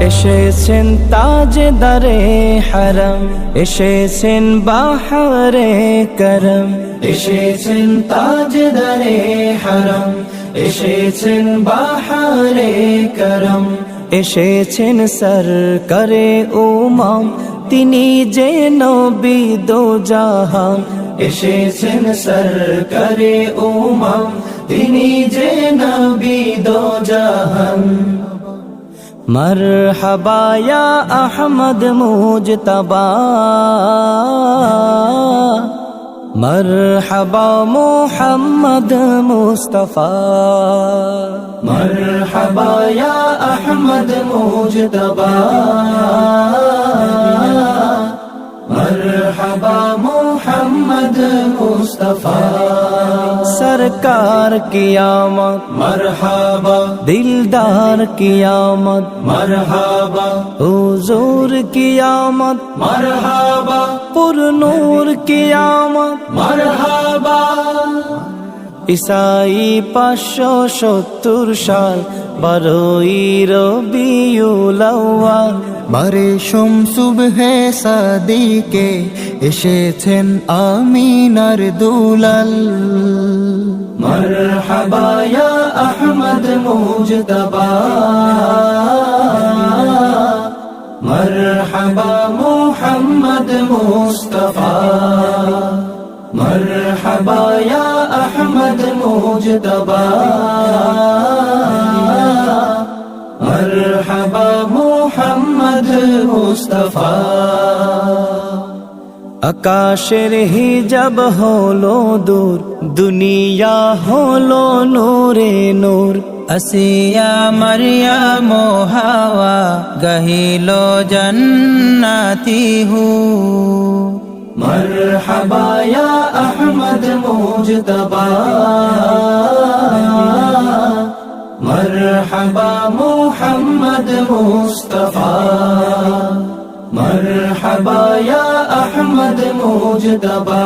এসেছেন তাজদারে হারাম এসেছেন বাহারে করম। এসেছেন তাজদারে হারাম এসেছেন বাহারে করম। এসেছেন সরকারে উমাম তিনি যে নবী দো জাহান। এসেছেন সরকারে উমাম তিনি যে নবী দো জাহান। مرحبا یا احمد مجتبا مرحبا محمد مصطفیٰ مرحبا یا احمد مجتبا मरहबा मोहम्मद मुस्तफा सरकार कियामत मरहबा दिलदार कियामत मरहबा हुजूर कियामत मरहबा पुरनूर कियामत मरहबा ইসাই পাঁচশো সত্তর সাল বারোই রবিউলাওয়াল বারে হে সাদিকে এসেছেন আমিনার দুলাল। মরহাবায়া আহমদ মুজতবা। মরহাবা মোহাম্মদ মুস্তফা। মরহাবায়া মুজতবা। মরহবা মোহাম্মদ মুস্তফা। আকাশের হিজাব হলো দূর, দুনিয়া হলো নোরে নূর। আসিয়া মারিয়া মোহাওয়া, গহিল জন্নাতি হু। মরহবা ইয়া আহমদ মুজতবা। মারহাবা মুহাম্মদ মুস্তফা মারহাবা ইয়া আহমদ মুজতবা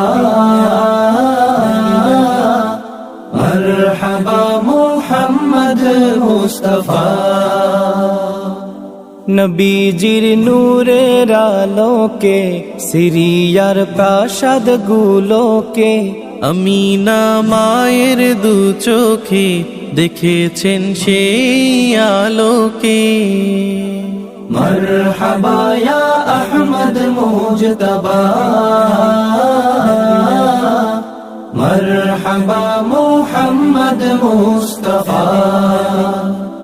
মারহাবা মুহাম্মদ মুস্তফা নবীজির নূরের আলোকে সিরিয়ার প্রাসাদ গুলোকে আমিনা মায়ের দু চোখে দেখেছেন সেই আলোকে مرحبا يا احمد مجتبى مرحبا محمد مصطفى